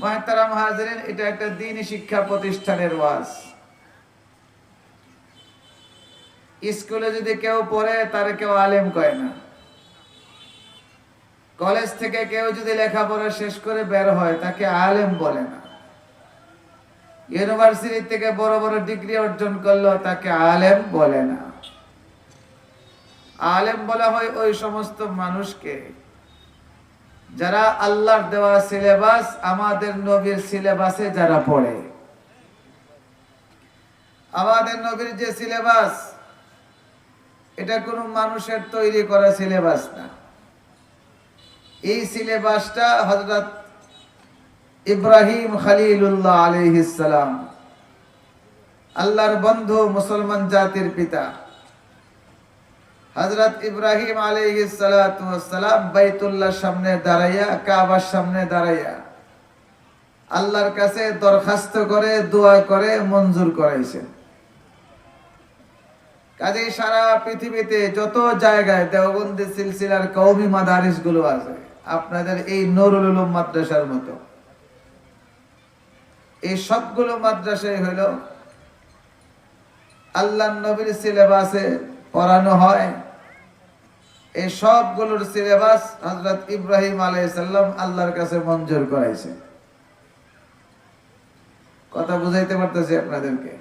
মহাতারাম হাজরেন, এটা একটা দিনই শিক্ষা প্রতিষ্ঠানের ওয়াজ। স্কুলে যদি কেউ পড়ে, তার কেউ আলেম কয় না। কলেজ থেকে কেউ যদি লেখাপড়া শেষ করে বের হয়, তাকে আলেম বলে না। ইউনিভার্সিটি থেকে বড় বড় ডিগ্রি অর্জন করল তাকে আলেম বলে না। আলেম বলা হয় ওই সমস্ত মানুষকে যারা আল্লাহর দেওয়া সিলেবাস, আমাদের নবীর সিলেবাসে যারা পড়ে। আমাদের নবীর যে সিলেবাস, এটা কোনো মানুষের তৈরি করা সিলেবাস না। এই সিলেবাসটা হজরত ইব্রাহিম খালিলুল্লাহ আলহিসাম আল্লাহর বন্ধু মুসলমান জাতির পিতা। হজরত ইব্রাহিম আলহিসাম বাইতুল্লাহ সামনে দাঁড়াইয়া, কাবার সামনে দাঁড়াইয়া আল্লাহর কাছে দরখাস্ত করে, দোয়া করে, মঞ্জুর করাইছে। কাজে সারা পৃথিবীতে যত জায়গায় দেওবন্দি সিলসিলার কৌমি মাদারিসগুলো আছে, আপনাদের এই নুরুল মাদ্রাসার মতো। এই সবগুলো মাদ্রাসায় হইল আল্লাহ নবীর সিলেবাসে পড়ানো হয় এই সবগুলোর সিলেবাস হজরত ইব্রাহিম আলাইসাল্লাম আল্লাহর কাছে মঞ্জুর করাইছে। কথা বুঝাইতে পারতেছি আপনাদেরকে।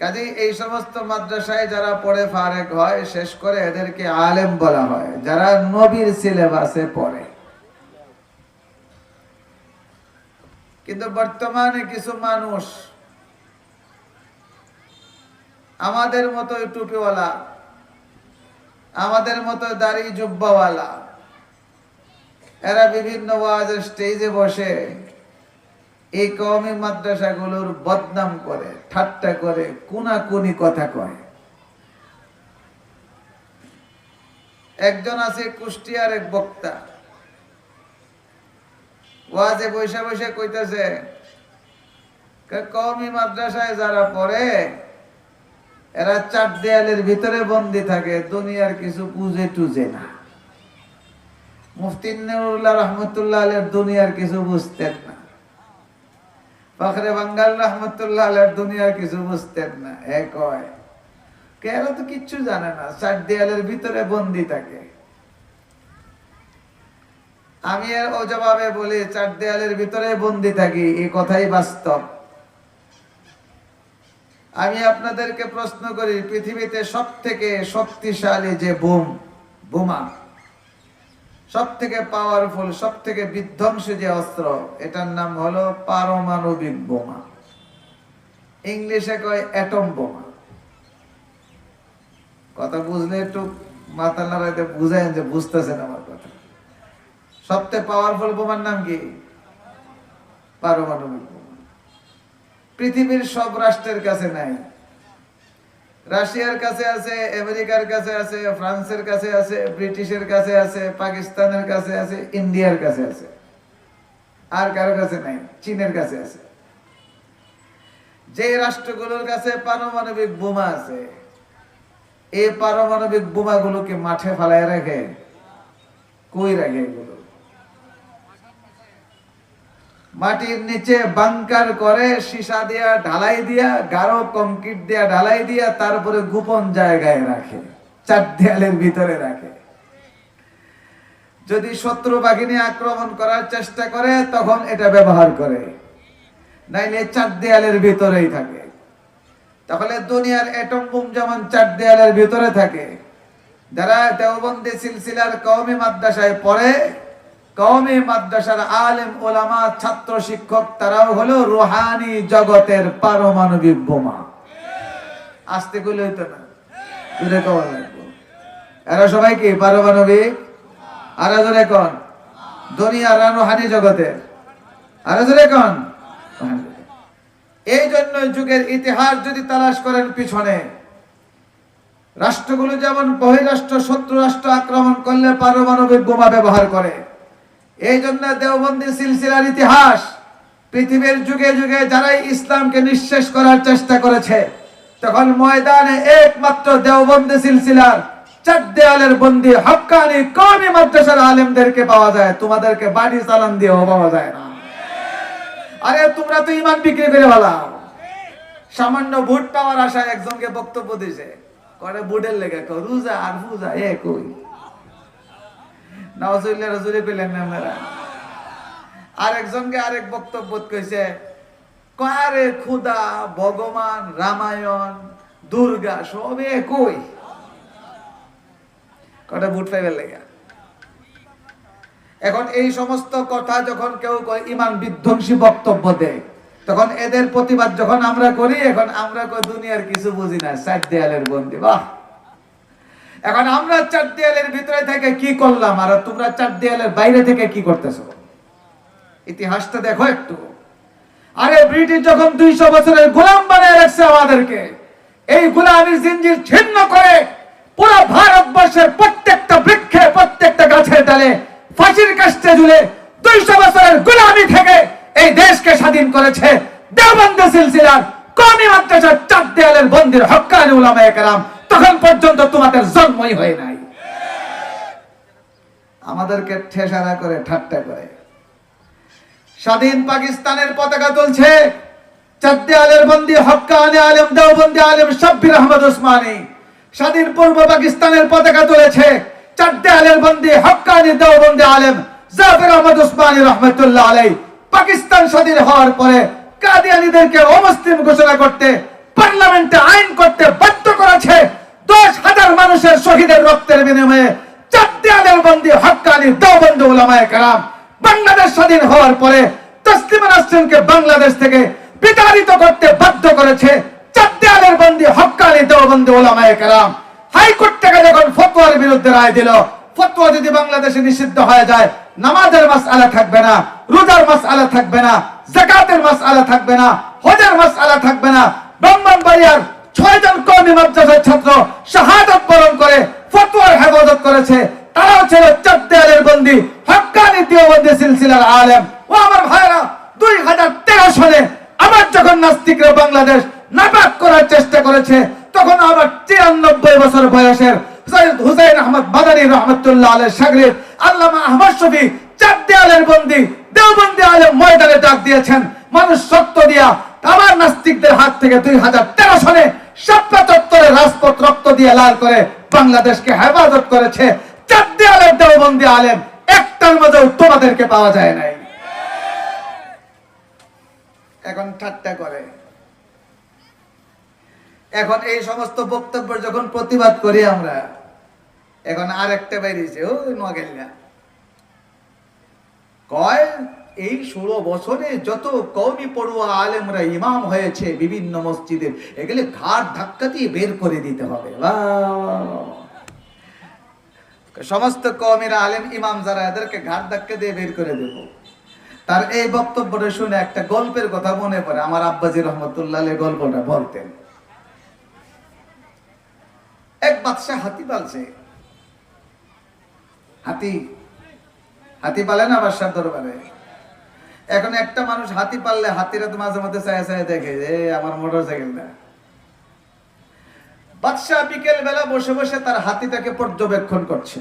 কাজে এই সমস্ত মাদ্রাসায় যারা পড়ে ফারেক হয়, শেষ করে এদেরকে আলেম বলা হয়, যারা নবীর সিলেবাসে পড়ে। কিন্তু বর্তমানে কিছু মানুষ আমাদের মতো টুপিওয়ালা আমাদের মতো দাড়ি জুব্বাওয়ালা। এরা বিভিন্ন ওয়াজের স্টেজে বসে এই কওমি মাদ্রাসাগুলোর বদনাম করে, ঠাট্টা করে, কুনাকুনি কথা কয়। একজন আছে কুষ্টিয়ার এক বক্তা। ওয়াজে বৈশা বসে কইতেছে কওমি মাদ্রাসায় যারা পড়ে এরা চার দেয়ালের ভিতরে বন্দি থাকে, দুনিয়ার কিছু বুঝে টুজে না। মুফতিনুল্লাহ রহমতুল্লাহ আলের দুনিয়ার কিছু বুঝতেন না। ফখরে বাঙ্গাল রহমতুল্লাহ আলের দুনিয়ার কিছু বুঝতেন না। এ কয় কেন তো কিচ্ছু জানে না, চার দেয়ালের ভিতরে বন্দি থাকে। আমি ও জবাবে বলি, চার দেয়ালের ভিতরে বন্দি থাকি এই কথাই বাস্তব। আমি আপনাদেরকে প্রশ্ন করি, পৃথিবীতে সব থেকে শক্তিশালী যে বোম, বোমা সব থেকে পাওয়ারফুল সব থেকে বিধ্বংসী যে অস্ত্র, এটার নাম হলো পারমাণবিক বোমা। ইংলিশে কয় অ্যাটম বোমা। কথা বুঝলে একটু মাথা নাড়াইতে বুঝায় যে বুঝতেছেন আমার কথা। সবচেয়ে পাওয়ারফুল বোমার নাম কি? পারমাণবিক পৃথিবীর সব রাষ্ট্রের কাছে নাই। রাশিয়ার কাছে আছে, আমেরিকার কাছে আছে, ফ্রান্সের কাছে আছে, ব্রিটিশের কাছে আছে, পাকিস্তানের কাছে আছে, ইন্ডিয়ার কাছে আছে। আর কারও কাছে নাই, চীনের কাছে আছে। যে রাষ্ট্রগুলোর কাছে পারমাণবিক বোমা আছে, এই পারমাণবিক বোমাগুলোকে মাঠে ফালায় রাখে, কই রাখে এগুলো? মাটির নিচে বাংকার করে, সীসা দিয়া ঢালাই দিয়া, গাঢ় কংক্রিট দিয়া ঢালাই দিয়া, তারপরে গোপন জায়গায় রাখে, চার দেয়ালের ভিতরে রাখে। যদি শত্রু বাহিনী আক্রমণ করার চেষ্টা করে, তখন এটা ব্যবহার করে। নাইলে চার দেয়ালের ভিতরেই থাকে। তাহলে দুনিয়ার এটম বুম যেমন চার দেয়ালের ভিতরে থাকে, যারা দেওবন্দি সিলসিলার কওমি মাদ্রাসায় পড়ে কওমি মাদ্রাসার আলেম, ওলামা, ছাত্র শিক্ষক, তারাও হলো রুহানি জগতের পারমাণবিক বোমা। আসতে গুলো হইতো না। তুলে কওয়া এরা সবাই কি পারমাণবিক? আর জোরে কন। দুনিয়ার রুহানি জগতের। আর জোরে কন। এই জন্য যুগের ইতিহাস যদি তালাশ করেন পিছনে, রাষ্ট্রগুলো যেমন বহিরাষ্ট্র শত্রু রাষ্ট্র আক্রমণ করলে পারমাণবিক বোমা ব্যবহার করে। এই জন্য দেওবন্দি সিলসিলার ইতিহাস পৃথিবীর যুগে যুগে যারাই ইসলামকে নিঃশেষ করার চেষ্টা করেছে, তখন ময়দানে একমাত্র দেওবন্দি সিলসিলার চার দেয়ালের বন্দি হক্কানি কওমি মাদ্রাসার আলেমদেরকে পাওয়া যায়, তোমাদেরকে বাড়ি চালান দিয়েও পাওয়া যায় না। আরে, তোমরা তো ইমান বিক্রি করে ভালাও সামান্য ভোট পাওয়ার আশায় একজনকে বক্তব্য দিছে করে বুটের লেগে রোজা আর পূজা এ পেলেন না আপনারা আরেকজনকে আরেক বক্তব্য কইছে, কারে খুদা, ভগবান, রামায়ণ, দুর্গা, সব একই? কটা বুট পাইবার লেগে? এখন এই সমস্ত কথা যখন কেউ কয়, ইমান বিধ্বংসী বক্তব্য দেয় তখন এদের প্রতিবাদ যখন আমরা করি, এখন আমরা দুনিয়ার কিছু বুঝি না চার দেয়ালের বন্দি বাহ! এখন আমরা চার দেয়ালের ভিতরে থেকে কি করলাম? আর তোমরা চার দেয়ালের বাইরে থেকে কি করতেছো? ইতিহাসটা দেখো একটু। আরে ব্রিটিশ যখন দুইশো বছরের গোলাম বানিয়ে রাখছে আমাদেরকে, এই গোলামির জিঞ্জির ছিন্ন করে পুরো ভারতবর্ষের প্রত্যেকটা বৃক্ষে, প্রত্যেকটা গাছের ডালে ফাঁসির কাস্টে ঝুলে দুইশো বছরের গোলামি থেকে এই দেশকে স্বাধীন করেছে দেওবন্দ সিলসিলার কমি মাদ্রাসার চার দেয়ালের বন্দির হক্কানি উলামায়ে কেরাম। তখন পর্যন্ত তোমাদের জন্মই হয় নাই। আমাদেরকে ঠেসারা করে, ঠাট্টা করে। স্বাধীন পাকিস্তানের পতাকা তুলছে চাদ্দে আলের আলেম, দেওবন্দি আলেম আহমদ স্বাধীন পূর্ব পাকিস্তানের পতাকা তুলেছে চাদ্দে আলের দেওবন্দি আলেম, জাফর আহমদ রহমতুল্লাহ আলাই পাকিস্তান স্বাধীন হওয়ার পরে কাদিয়ানিদেরকে অমুসলিম ঘোষণা করতে, পার্লামেন্টে আইন করতে বাধ্য করেছে দশ হাজার মানুষের শহীদের রক্তের বিনিময়ে আলের বন্দি হক্কানি দেওবন্দি উলামায়ে কারাম। বাংলাদেশ স্বাধীন হওয়ার পরে তসলিমা নাসরিনকে বাংলাদেশ থেকে বিতাড়িত করতে বাধ্য করেছে চারদেয়ালের বন্দি হক্কানি দেওবন্দি ওলামায়ে কেরাম। হাইকোর্ট থেকে যখন ফতোয়ার বিরুদ্ধে রায় দিল, ফতোয়া যদি বাংলাদেশে নিষিদ্ধ হয়ে যায়, নামাজের মাস আলা থাকবে না, রোজার মাস আলা থাকবে না জাকাতের মাস আলা থাকবে না, হজের মাস আলা থাকবে না। ব্রাহ্মণবাড়িয়ার ছয়জন কওমি মাদ্রাসার ছাত্র শাহাদাত বরণ করে ফতোয়ার হেফাজত করেছে। তারাও ছিল চার দেয়ালের বন্দি হক্কানি দেওবন্দি সিলসিলার আলেম। ও আমার ভাইরা দুই হাজার তেরো সালে আবার যখন নাস্তিকরা বাংলাদেশ নাপাক করার চেষ্টা করেছে, তখন আবার তিরানব্বই বছর বয়সের সৈয়দ হুসাইন আহমদ মাদানী রহমতুল্লাহ আলের সাগরিদ আল্লামা আহমদ শফি চার দেয়ালের বন্দি, দেওবন্দি আলেম ময়দানে ডাক দিয়েছেন। মানুষ সত্য দিয়া আবার নাস্তিকদের হাত থেকে দুই হাজার তেরো সালে সাপ্পা চত্বরে রাজপথ রক্ত দিয়ে লাল করে বাংলাদেশকে হেফাজত করেছে। চার দেয়ালের দেওবন্দি আলেম, একটার মধ্যেও তোমাদেরকে পাওয়া যায় নাই। এখন ঠাট্টা করে। এখন এই সমস্ত বক্তব্য যখন প্রতিবাদ করি আমরা, এখন আর একটা বেরিয়েছে ও নোয়াগেলিয়া কয়? এই ষোলো বছরে যত কওমি পড়ুয়া আলেমরা ইমাম হয়েছে বিভিন্ন মসজিদে, এগুলি ঘাট ধাক্কা দিয়ে বের করে দিতে হবে। সমস্ত কওমিরা আলেম, ইমাম যারা, এদেরকে ঘাট ধাক্কা দিয়ে বের করে দেব। তার এই বক্তব্যটা শুনে একটা গল্পের কথা মনে পড়ে। আমার আব্বাজি রহমতুল্লাহ গল্পটা বলতেন। এক বাদশাহ হাতি পালছে। হাতি হাতি পালে না বাদশার দরবারে? এখন একটা মানুষ হাতি পাললে হাতিরা তো মাঝে মধ্যে চায় চায় দেখে যে আমার মোটর সাইকেলটা বাদশাহ বিকেল বেলা বসে বসে তার হাতিটাকে পর্যবেক্ষণ করছে।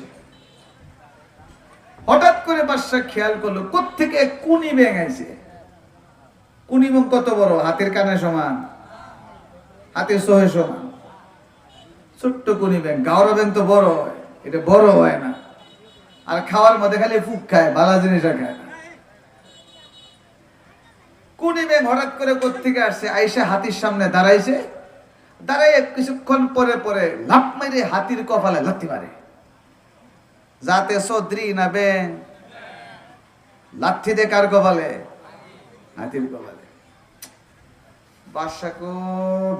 হঠাৎ করে বাদশাহ খেয়াল করল, কোত্থেকে কুনি আইছে কুনি ব্যাং কত বড়? হাতের কানে সমান? হাতের সোহে সমান? ছোট্ট কুনি ব্যাং গাওরা ব্যাং তো বড় এটা বড় হয় না। আর খাওয়ার মধ্যে খালি ফুক খায়, ভালো জিনিসটা খায় না। কুনি ব্যাং হঠাৎ করে কোত্থেকে আসছে আইসা হাতির সামনে দাঁড়াইছে দাঁড়াই কিছুক্ষণ পরে পরে লাফ মেরে হাতির কপালে লাথি মারে। যাতে সদ্রি না ব্যাং লাথি দে কার কপালে? হাতির কপালে।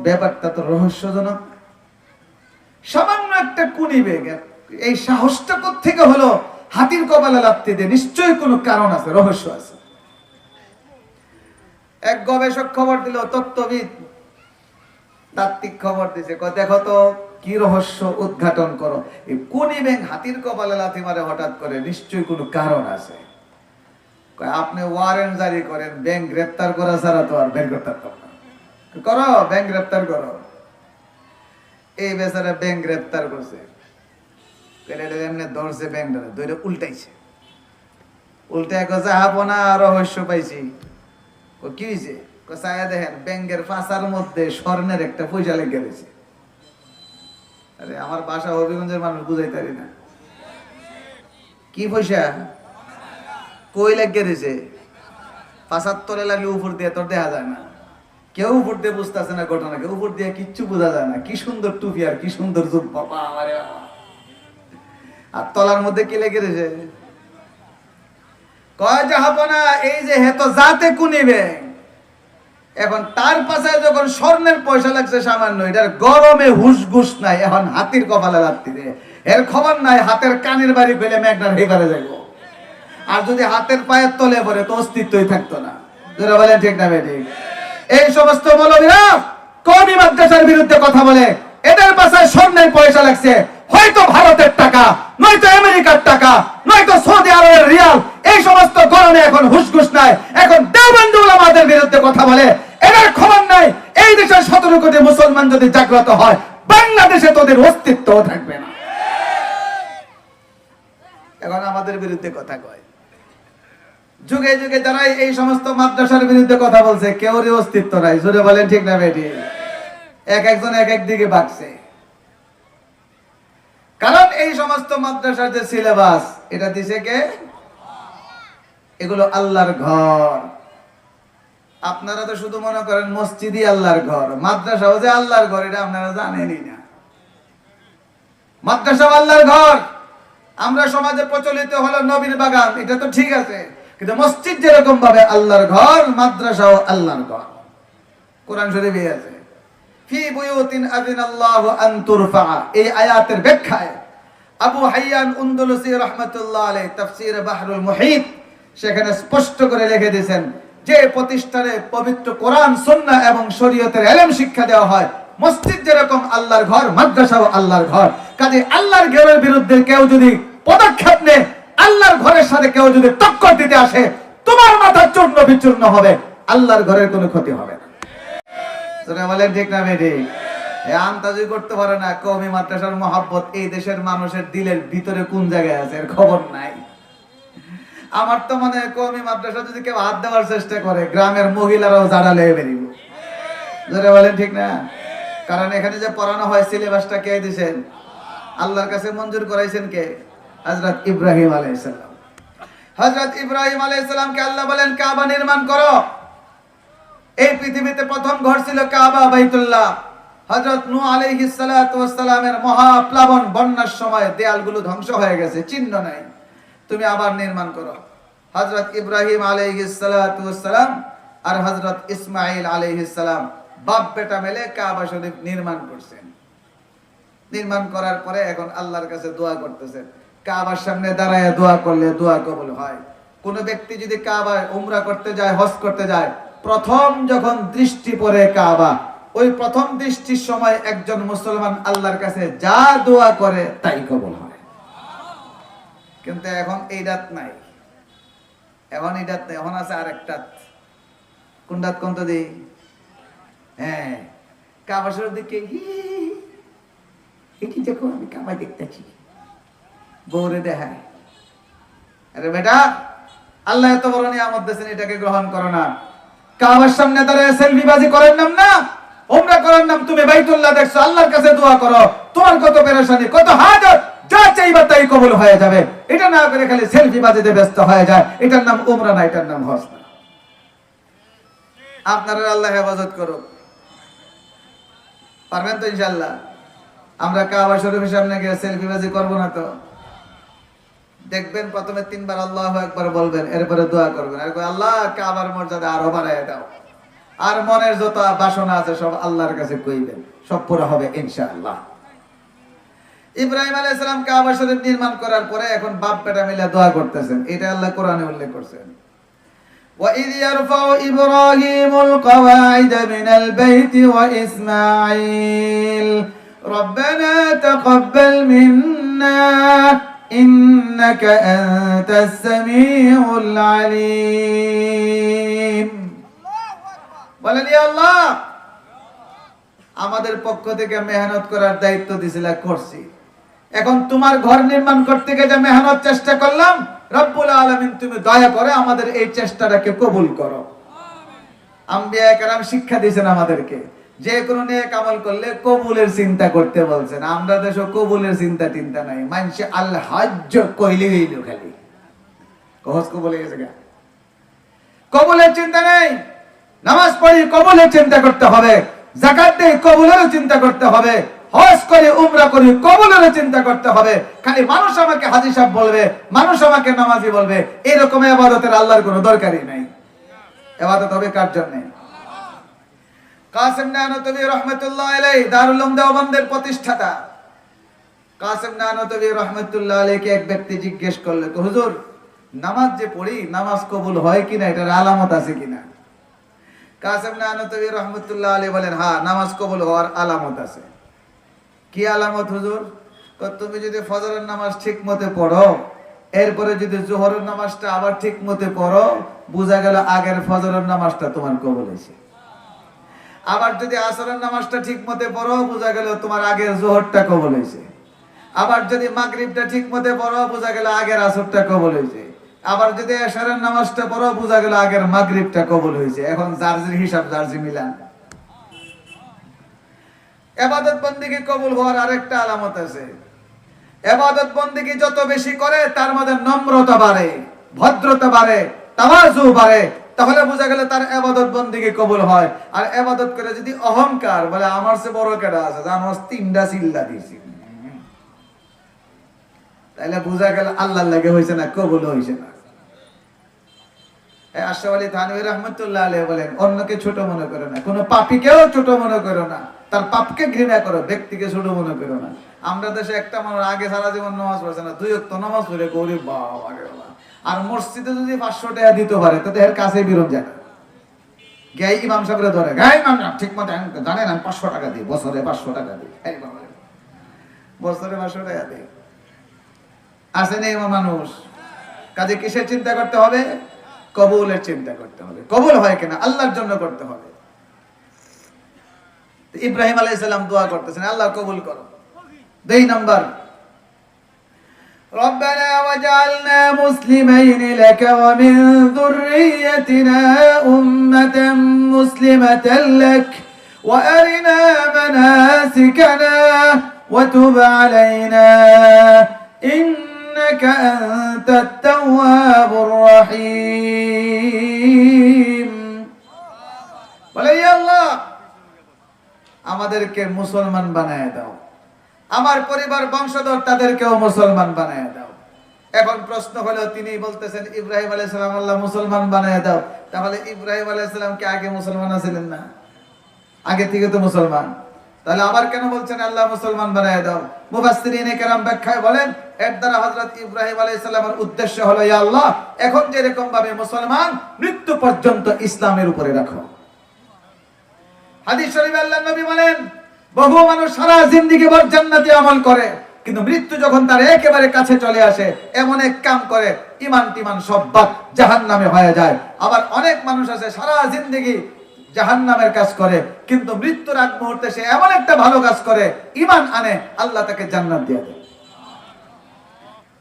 ব্যাপারটা তো রহস্যজনক। সামান্য একটা কুনি বেগ, এই সাহসটা থেকে হলো? হাতির কপালে লাথি দে, নিশ্চয়ই কোনো কারণ আছে, রহস্য আছে। এক গবেষক খবর দিল, তত্ত্ববিদ। তাত্ত্বিক খবর দিছে দেখো তো, কি রহস্য উদ্ঘাটন করো। এই কোনি ব্যাং হাতির কপালে লাথি মারে হঠাৎ করে, নিশ্চয়ই কোনো কারণ আছে। আপনি ওয়ারেন্ট জারি করেন ব্যাংক গ্রেপ্তার করা ছাড়া তো আর করতে পারতাম না। করো ব্যাংক গ্রেপ্তার করো। এই বেচারা ব্যাংক গ্রেপ্তার করছে। এমনি ধরছে ব্যাংকটা ধরে উল্টাইছে। উল্টা এক জাহাপনা রহস্য পাইছি। ও কি হয়েছে চায়া দেখেন ব্যাংকের ফাঁসার মধ্যে স্বর্ণের একটা পয়সা লেগে গেছে আরে, আমার বাসা হবিগঞ্জের মানুষ বুঝাইতে পারি না। কি পয়সা? কই লেগে গেছে পাঁচার তলে উপর দিয়ে তোর দেখা যায় না। কেউ উপর দিয়ে বুঝতেছে না ঘটনাকে উপর দিয়ে কিচ্ছু বোঝা যায় না। কি সুন্দর টুপি আর কি সুন্দর যুগ বাবা আমারে আর তলার মধ্যে কি লেগে রয়েছে? এই পাশে হাতির কপালে লাগতে এর খবর নাই, হাতের কানের বাড়ি হেবারে আর যদি হাতের পায়ের তলে তো অস্তিত্বই থাকতো না। বলেন ঠিক না বেঠিক এই সমস্ত মৌলবীরা কমি মাদ্রাসার বিরুদ্ধে কথা বলে? এদের পাশায় স্বর্ণের পয়সা লাগছে, হয়তো ভারতের টাকা, নয়তো আমেরিকার টাকা, নয়তো সৌদি আরবের এখন হুসগুস নাই, এখন দেওবন্দি উলামাদের বিরুদ্ধে কথা বলে। এদের খবর নাই, এই দেশের সতেরো কোটি মুসলমান যদি জাগ্রত হয়, বাংলাদেশে তোদের অস্তিত্বও থাকবে না। এখন আমাদের বিরুদ্ধে কথা কয়। যুগে যুগে যারা এই সমস্ত মাদ্রাসার বিরুদ্ধে কথা বলছে, কেউরই অস্তিত্ব নাই। জোরে বলেন ঠিক না, বেটি? এক একজন এক এক দিকে বাড়ছে। কারণ এই সমস্ত মাদ্রাসার যে সিলেবাস এটা দিছে কে? এগুলো আল্লাহর ঘর। আপনারা তো শুধু মনে করেন মসজিদই আল্লাহর ঘর, মাদ্রাসাও যে আল্লাহর ঘর, এটা আপনারা জানেনই না। মাদ্রাসা আল্লাহর ঘর। আমরা সমাজে প্রচলিত হলো নবীর বাগান, এটা তো ঠিক আছে। কিন্তু মসজিদ যেরকম ভাবে আল্লাহর ঘর, মাদ্রাসাও আল্লাহর ঘর। কোরআন শরীফে আছে, ফি বুয়ুতিন আযিনাল্লাহু আন তুরফা এই আয়াতের ব্যাখ্যায় আবু হাইয়ান উনদুলুসি রাহমাতুল্লাহ আলাইহি, তাফসীর বাহরুল মুহিত সেখানে স্পষ্ট করে লিখে দিয়েছেন, যে প্রতিষ্ঠানে পবিত্র কোরআন, সুন্নাহ এবং শরীয়তের ইলম শিক্ষা দেওয়া হয়, মসজিদ যেরকম আল্লাহর ঘর, মাদ্রাসাও আল্লাহর ঘর। কাজে আল্লাহর ঘরের বিরুদ্ধে কেউ যদি পদক্ষেপ নেয়, আল্লাহর ঘরের সাথে কেউ যদি টক্কর দিতে আসে, তোমার মাথা চূর্ণ বিচূর্ণ হবে, আল্লাহর ঘরের কোনো ক্ষতি হবে না। মাদ্রাসার মহাব্বত, এই দেশের মানুষের দিলের ভিতরে কোন জায়গায় আছে, এর খবর নাই। আমার তো মনে হয় কমি মাদ্রাসা যদি কেউ হাত দেওয়ার চেষ্টা করে, গ্রামের মহিলারাও জাড়া লেগে বেরিব। বলেন ঠিক না? কারণ এখানে যে পড়ানো হয়, সিলেবাসটা কে দিছেন? আল্লাহর কাছে মঞ্জুর করাইছেন কে? হযরত ইব্রাহিম আলাইহিস সালাম। হযরত ইব্রাহিম আলাইহিস সালামকে আল্লাহ বলেন, কাবা নির্মাণ করো। এই পৃথিবীতে প্রথম ঘর ছিল কাবা বাইতুল্লাহ। হজরত নু আলাইহিস সালামের মহাপ্লাবন বন্যার সময় দেয়ালগুলো ধ্বংস হয়ে গেছে, চিহ্ন নাই। তুমি আবার নির্মাণ করো। হযরত ইব্রাহিম সালাম আর হযরত ইসমাঈল আলাইহিস সালাম বাপ বেটা মিলে কাবা শরীফ নির্মাণ করছেন। নির্মাণ করার পরে এখন আল্লাহর কাছে দোয়া করতেছেন। কাবার সামনে দাঁড়ায় দোয়া করলে দোয়া কবুল হয়। কোন ব্যক্তি যদি কাবায় উমরা করতে যায়, হজ করতে যায়, প্রথম যখন দৃষ্টি পড়ে কাবা, ওই প্রথম দৃষ্টির সময় একজন মুসলমান আল্লাহর কাছে যা দোয়া করে তাই কবল হয়। কিন্তু এখন এই রাত নাই। এখন এই রাত নাই, এখন আছে আরেকটা কোন রাত কোন তো দিই হ্যাঁ কাবা শরীফ দিকে এটি দেখো আমি কামাই দেখতেছি বৌরে দেখায়। আরে বেটা, আল্লাহ এত বড় নিয়ামত দিয়েছেন, এটাকে গ্রহণ করো না। কাবার সামনে দাঁড়ায় সেলফি বাজি করেন নাম না? ওমরা করার নাম, তুমি বাইতুল্লাহ দেখছ, আল্লাহর কাছে দোয়া করো। তোমার কত পেরেশানি, কত হাজার যা চাইবা তাই কবুল হয়ে যাবে। এটা না করে খালি সেলফি বাজিতে ব্যস্ত হয়ে যায়। এটার নাম উমরা না, এটার নাম হজ না। আপনারা আল্লাহ হেফাজত করুক। পারবেন তো ইনশাল্লাহ আমরা কাবা শরীফের সামনে গিয়ে সেলফি বাজি করব না তো? দেখবেন প্রথমে তিনবার আল্লাহ একবার বলবেন, এরপরে দোয়া করবেন। আর আল্লাহ, কাবার মর্যাদা আরও বাড়ায় দাও। আর মনের যত বাসনা আছে সব আল্লাহর কাছে কইবেন। সব পুরো হবে ইনশাআল্লাহ। ইব্রাহিম আলাইহিস সালাম কাবা শরীফ নির্মাণ করার পরে এখন বাপ বেটা মিলে দোয়া করতেছেন এটা আল্লাহ কোরআনে উল্লেখ করছেন وإذ يرفع إبراهيم القواعد من البيت وإسماعيل ربنا تقبل منا إنك أنت السميع العليم বলেন ইয়া আল্লাহ আমাদের পক্ষ থেকে মেহনত করার দায়িত্ব দিছিল করছি এখন তোমার ঘর নির্মাণ করতে গিয়ে যে মেহনত চেষ্টা করলাম, রব্বুল আলামিন তুমি দয়া করে আমাদের এই চেষ্টাটাকে কবুল করো। শিক্ষা দিয়েছেন আমাদেরকে, যে কোনো নিয়ে কামাল করলে কবুলের চিন্তা করতে বলছেন। আমরা দেশ কবুলের চিন্তা টিন্তা নাই মানুষে আল্লাহ হজ্জ কইলে হইল খালি। কহস কবলে গেছে কবুলের চিন্তা নেই, নামাজ পড়ি কবুলের চিন্তা করতে হবে জাকাত দেই কবুলেরও চিন্তা করতে হবে। হজ করে, উমরা করি, কবুলেরও চিন্তা করতে হবে। খালি মানুষ আমাকে হাজি সাহেব বলবে, মানুষ আমাকে নামাজি বলবে এরকম আবাদতের আল্লাহর কোনো দরকারই নাই। এবাদত হবে কার জন্য? কাসিম এক ব্যক্তি জিজ্ঞেস করল নামাজ যে পড়ি, নামাজ কবুল হয় কিনা? এটার আলামত আছে কিনা? কাসিম বলেন হ্যাঁ নামাজ কবুল হওয়ার আলামত আছে। কি আলামত হুজুর? তুমি যদি ফজরের নামাজ ঠিক মতে পড়ো, এরপরে যদি জোহরের নামাজটা আবার ঠিক মতে পড়ো, বোঝা গেল আগের ফজরের নামাজটা তোমার কবুল হয়েছে। আবার যদি আসরের নামাজটা ঠিক মতে পড়ো, বোঝা গেল তোমার আগের জোহরটা কবল হয়েছে। আবার যদি মাগরিবটা ঠিক মতে পড়ো, বোঝা গেল আগের আসরটা কবল হয়েছে। আবার যদি এশারের নামাজটা পড়ো, বোঝা গেল আগের মাগরিবটা কবল হয়েছে। এখন জার্জির হিসাব জার্জি মিলান। এবাদত বন্দিকে কবুল হওয়ার আরেকটা আলামত আছে। এবাদত বন্দিকে যত বেশি করে, তার মধ্যে নম্রতা বাড়ে, ভদ্রতা বাড়ে তাওয়াজু বাড়ে। তাহলে বোঝা গেল তার এবাদত বন্দিকে কবুল হয়। আর এবাদত করে যদি অহংকার, বলে আমার সে বড় কেডা আছে? জানো তিনটা চিল্লা দিয়েছি। তাহলে বোঝা গেল আল্লাহ লাগে হয়েছে না কবুল হয়েছে না। আশরাফ আলী থানভী রহমতুল্লাহ আলাইহি বলেন, অন্যকে ছোট মনে করো না, কোনো পাপীকেও ছোট মনে করো না। তার পাপকে ঘৃণা করো, ব্যক্তিকে ছোট মনে করো না। আমরা দেশে একটা মানুষ আগে সারা জীবন নামাজ পড়ছে না, দুই অক্ত নামাজ পড়ে গরিব বাবা বাবা। আর মসজিদে যদি পাঁচশো টাকা দিতে পারে তো এর কাছে বিরোধ যায় গাই ইমাম সাহেবরে ধরে, গাই ইমাম ঠিক মতো জানেন আমি পাঁচশো টাকা দিই, বছরে পাঁচশো টাকা দিই। বছরে পাঁচশো টাকা দিই। আসে নেই মানুষ? কাজে কিসের চিন্তা করতে হবে? কবুলের চিন্তা করতে হবে। কবুল হয় কিনা? আল্লাহর জন্য করতে হবে। ইব্রাহিম আলাইহিস সালাম দোয়া করতেছেন আল্লাহ কবুল করো দুই নাম্বার ربنا وجعلنا مسلمين لك ومن ذريتنا أمة مسلمة لك وأرنا مناسكنا وتب علينا إنك أنت التواب الرحيم বলে "ইয়া আল্লাহ আমাদেরকে মুসলমান বানায় দাও। আমার পরিবার বংশধর তাদেরকেও মুসলমান বানায় দাও। এখন প্রশ্ন হলো, তিনি বলতেছেন, ইব্রাহিম আলাইহিস সালাম আল্লাহ মুসলমান বানায় দাও। তাহলে ইব্রাহিম আলাইহিস সালাম কি আগে মুসলমান ছিলেন না? আগে থেকে তো মুসলমান। তাহলে আবার কেন বলছেন, আল্লাহ মুসলমান বানায় দাও? মুফাসসিরিন কেরাম ব্যাখ্যায় বলেন, এর দ্বারা হযরত ইব্রাহিম আলাইহিস সালামের উদ্দেশ্য হলো ইয়া আল্লাহ, এখন যেরকম ভাবে মুসলমান, মৃত্যু পর্যন্ত ইসলামের উপরে রাখো। হাদিস শরীফে আল্লাহ নবী বলেন, বহু মানুষ সারা জিন্দেগি ভর জান্নাতি আমল করে, কিন্তু মৃত্যু যখন তার একেবারে কাছে চলে আসে, এমন এক কাম করে ইমান টিমান সব বাদ, জাহান্নামে হয়ে যায়। আবার অনেক মানুষ আছে, সারা জিন্দেগি জাহান্নামের কাজ করে, কিন্তু মৃত্যুর আগ মুহূর্তে সে এমন একটা ভালো কাজ করে ইমান আনে, আল্লাহ তাকে জান্নাত দিয়ে দেয়।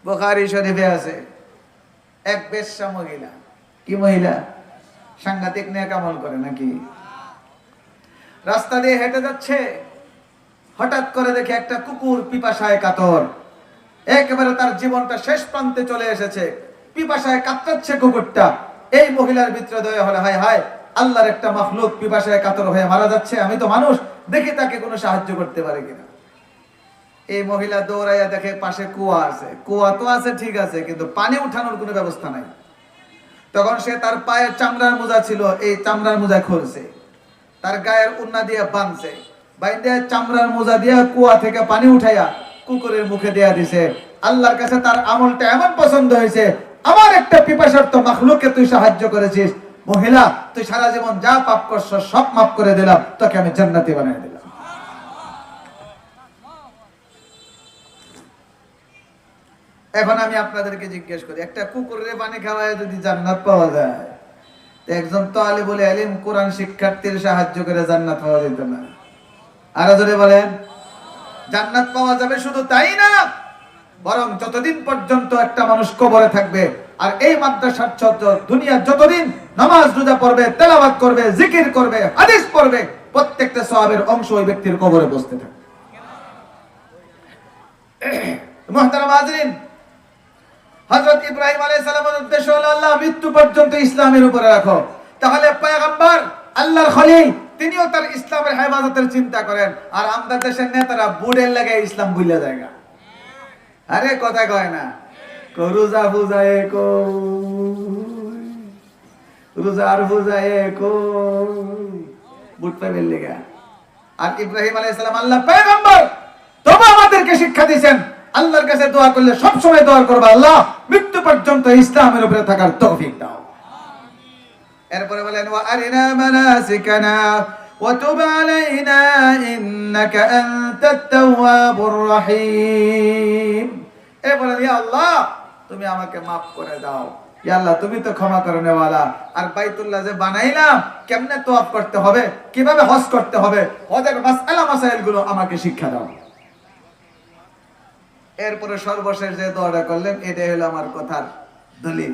বুখারী শরীফে আছে, এক বেশ্যা মহিলা, কি মহিলা? সাংঘাতিক নিয়ে কামল করে নাকি? রাস্তা দিয়ে হেঁটে যাচ্ছে। হঠাৎ করে দেখে একটা কুকুর পিপাসায় কাতর। একেবারে তার জীবনটা শেষ প্রান্তে চলে এসেছে। পিপাসায় কাতরাচ্ছে কুকুরটা। এই মহিলার ভিতরে দয়া হলে হায় হায়, আল্লাহর একটা মাখলুক পিপাসায় কাতর হয়ে মারা যাচ্ছে। আমি তো মানুষ, দেখি তাকে কোনো সাহায্য করতে পারে কিনা। এই মহিলা দৌড়াইয়া দেখে পাশে কুয়া আছে। কুয়া তো আছে, ঠিক আছে, কিন্তু পানি উঠানোর কোনো ব্যবস্থা নাই। তখন সে তার পায়ে চামড়ার মোজা ছিল, এই চামড়ার মোজা খুলছে। তার গায়ের উন্না দিয়ে বাঁধছে। বাইন্দে চামড়ার মোজা দিয়ে কুয়া থেকে পানি উঠাইয়া কুকুরের মুখে দেয়া দিছে। আল্লাহর কাছে তার আমলটা এমন পছন্দ হয়েছে, আমার একটা পিপাসার্থ মাখলুককে তুই সাহায্য করেছিস। মহিলা, তুই সারা জীবন যা পাপ করছ সব মাফ করে দিলাম, তোকে আমি জান্নাতি বানিয়ে দিলাম। এখন আমি আপনাদেরকে জিজ্ঞেস করি, একটা কুকুরের পানি খাওয়ায় যদি জান্নাত পাওয়া যায় একজন তো আলী বলে আলিম কোরআন শিক্ষার্থীর সাহায্য করে জান্নাত পাওয়া যেত না আরও জোরে বলেন, জান্নাত পাওয়া যাবে শুধু তাই না, বরং যতদিন পর্যন্ত একটা মানুষ কবরে থাকবে, আর এই মাদ্রাসার ছাত্র দুনিয়ার যতদিন নামাজ রোজা পড়বে, তেলাওয়াত করবে, জিকির করবে, হাদিস পড়বে, প্রত্যেকটা সওয়াবের অংশ ওই ব্যক্তির কবরে বসতে থাকবে। হাজরিন হযরত ইব্রাহিম আলাইহিস সালামের উদ্দেশ্য হলো আল্লাহ মৃত্যু পর্যন্ত ইসলামের উপরে রাখো। তাহলে পয়গম্বর, আল্লাহর খলিল, তিনিও তার ইসলামের হেফাজতের চিন্তা করেন। আর আমাদের দেশের নেতারা বুড়ের লাগে ইসলাম ভুলে জায়গা আরে কথা কয় না রোজা ফুজায়ে কো রোজার ফুজায়ে কো বুট পাইবেন লেগা। আর ইব্রাহিম আলাইহিস সালাম আল্লাহ, পয়গম্বর তবু আমাদেরকে শিক্ষা দিয়েছেন আল্লাহর কাছে দোয়া করলে সব সময় দোয়া করবা, আল্লাহ, মৃত্যু পর্যন্ত ইসলামের উপরে থাকার তৌফিক দাও। এরপরে বলেন, ওয়া আরিনা মানাসিকানা ওয়া তুব আলাইনা ইন্নাকা আনতাত তাওয়াবুর রহিম। বলে ইয়া আল্লাহ, তুমি আমাকে maaf করে দাও। ইয়া আল্লাহ, তুমি তো ক্ষমা করে আর বাইতুল্লাহ যে বানাইলাম, কেমনে তোয়াফ করতে হবে? কীভাবে হজ করতে হবে? হজের মাসআলা মাসাইলগুলো আমাকে শিক্ষা দাও। এরপরে সর্বশেষ যে দোয়াটা করলেন এটাই হলো আমার কথার দলিল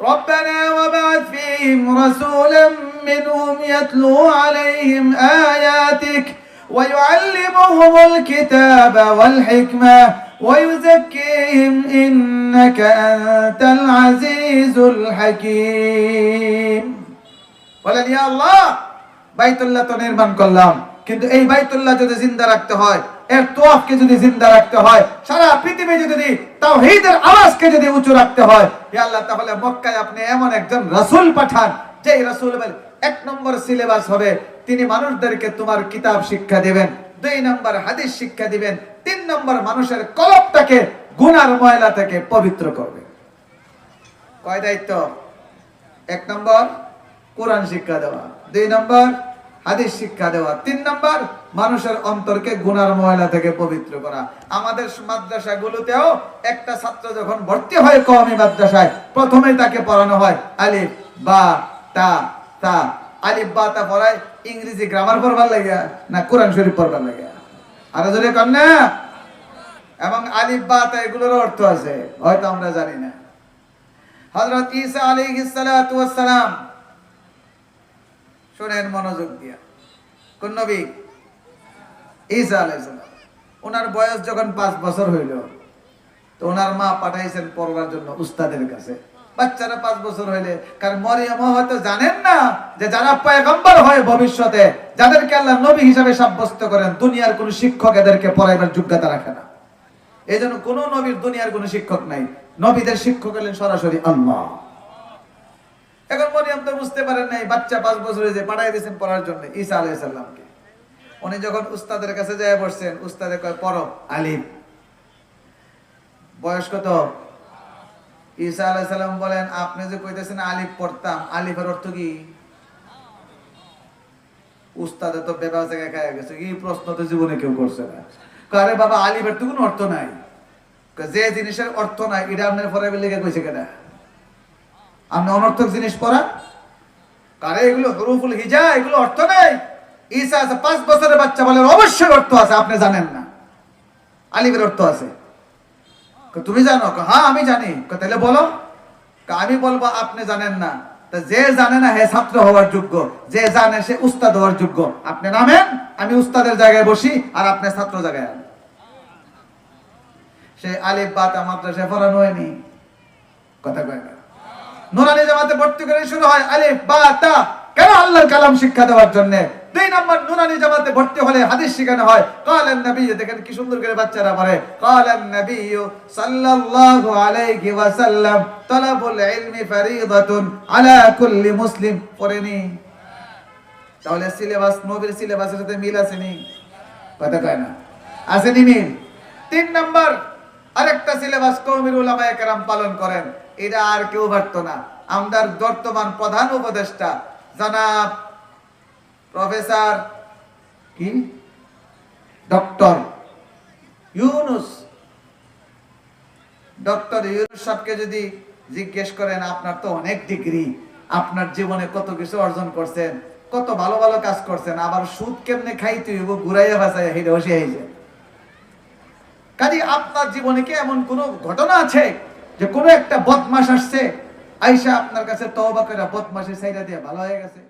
ربنا وبعث فيهم رسولا منهم يتلو عليهم آياتك ويعلمهم الكتاب والحكمة ويزكيهم إنك أنت العزيز الحكيم বলেন ইয়া আল্লাহ বাইতুল্লাহ তো নির্মাণ করলাম কিন্তু এই বাইতুল্লাহ যদি জিন্দা রাখতে হয় এর তোয়াফকে যদি জিন্দা রাখতে হয়, সারা যদি আওয়াজকে যদি উঁচু রাখতে হয় আল্লাহ, তাহলে মক্কায় আপনি এমন একজন পাঠান এক নম্বর সিলেবাস হবে, তিনি মানুষদেরকে তোমার কিতাব শিক্ষা দিবেন, দুই নম্বর হাদিস শিক্ষা দিবেন, তিন নম্বর মানুষের কলবটাকে গুনার ময়লা থেকে পবিত্র করবে। কয় দায়িত্ব? এক নম্বর, কোরআন শিক্ষা দেওয়া। দুই নম্বর হাদিস শিক্ষা দেওয়া। তিন নম্বর, মানুষের অন্তরকে গুনার ময়লা থেকে পবিত্র করা। আমাদের মাদ্রাসা গুলোতেও একটা ছাত্র যখন ভর্তি হয় কওমি মাদ্রাসায় প্রথমে তাকে পড়ানো হয় আলিফ, বা, তা তা। আলিফ, বা, তা পড়ায় ইংরেজি গ্রামার পড়বার লাগে না কোরআন শরীফ পড়বার লাগে আরও জোরে কর না? এবং আলিফ, বা, তা এগুলোর অর্থ আছে, হয়তো আমরা জানি না। হযরত ঈসা আলাইহিস সালাতু শোনেন মনোযোগ দিয়া। কোন নবী? ঈসা আলাইহিস সালাম। ওনার বয়স যখন পাঁচ বছর হইল, তো ওনার মা পাঠাইছেন পড়বার জন্য উস্তাদের কাছে। বাচ্চারা পাঁচ বছর হইলে, কারণ মরিয়ম হয়তো জানেন না যে যারা পয়গম্বর হয় ভবিষ্যতে, যাদেরকে আল্লাহ নবী হিসাবে সাব্যস্ত করেন, দুনিয়ার কোন শিক্ষক এদেরকে পড়াইবার যোগ্যতা রাখে না। এই জন্য কোন নবীর দুনিয়ার কোন শিক্ষক নাই। নবীদের শিক্ষক হলেন সরাসরি আল্লাহ। এখন মরিয়ম তো বুঝতে পারেন নাই, বাচ্চা পাঁচ বছরে যে পাঠাই দিয়েছেন পড়ার জন্য, ঈসা আলাইহিস সালামকে। উনি যখন উস্তাদের কাছে যায় বসছেন, উস্তাদে কয়, পড়ো আলিফ বয়স কত? ঈসা আলাইহিস সালাম বলেন, আপনি যে কইতেছেন আলিফ পড়তাম, আলিফের অর্থ কি? উস্তাদে তো বেবা জায়গায় খায় গেছে কি প্রশ্ন তো জীবনে কেউ করছে না। আরে বাবা, আলিফের তো কোনো অর্থ নাই। যে জিনিসের অর্থ নাই, এটা আপনার ফরাইবে লেগে কইছে কেনা আপনি অনর্থক জিনিস পড়া কারে এগুলো হরুফুল হিজা, এগুলো অর্থ নেই? ঈসা আছে, পাঁচ বছরের বাচ্চা বলে অবশ্যই অর্থ আছে, আপনি জানেন না। আলিফের অর্থ আছে। তুমি জানো? হ্যাঁ আমি জানি। তাহলে বলো। আমি বলব, আপনি জানেন না। তা যে জানে না হে ছাত্র হওয়ার যোগ্য। যে জানে, সে উস্তাদ হওয়ার যোগ্য। আপনি নামেন, আমি উস্তাদের জায়গায় বসি, আর আপনি ছাত্র জায়গায় আন। সে আলিফ বাত মাদ্রাসায় পড়ানো হয়নি। কথা কয় না। নুরানি জামাতে ভর্তি করে শুরু হয় আলিফ, বা, তা। কেন আল্লাহর কালাম শিক্ষা দেওয়ার জন্য? দুই নম্বর, নুরানি জামাতে ভর্তি হলে হাদিস শেখানো হয়। কালেন নবী, দেখেন কি সুন্দর করে বাচ্চারা পড়ে। কালেন নবী সাল্লাল্লাহু আলাইহি ওয়াসাল্লাম, তালাবুল ইলমি ফরিদাতুন আলা কুল্লি মুসলিম। পড়েনি তাহলে সিলেবাস, নবীর সিলেবাসের সাথে মিল আছে নি? কথা কয় না। আছে নি মিল? তিন নম্বর, আরেকটা সিলেবাস কওমির উলামায়ে কেরাম পালন করেন। এটা আর কেউ পারতো না। আমাদের বর্তমান প্রধান উপদেষ্টা, জনাব প্রফেসর কি ডক্টর ইউনুস। ডক্টর ইউনুস সাহেবকে যদি জিজ্ঞেস করেন, আপনার তো অনেক ডিগ্রি, আপনার জীবনে কত কিছু অর্জন করছেন, কত ভালো ভালো কাজ করছেন, আবার সুদ কেমনে খাইতে হইব, ঘুরাইয়া বাসায় হেঁটে বসে হয়েছে কাজে আপনার জীবনে কি এমন কোনো ঘটনা আছে? যে কোনো একটা বদমাস আসছে, আইসা আপনার কাছে তওবা করে বদমাসের সাইডা দিয়ে ভালো হয়ে গেছে।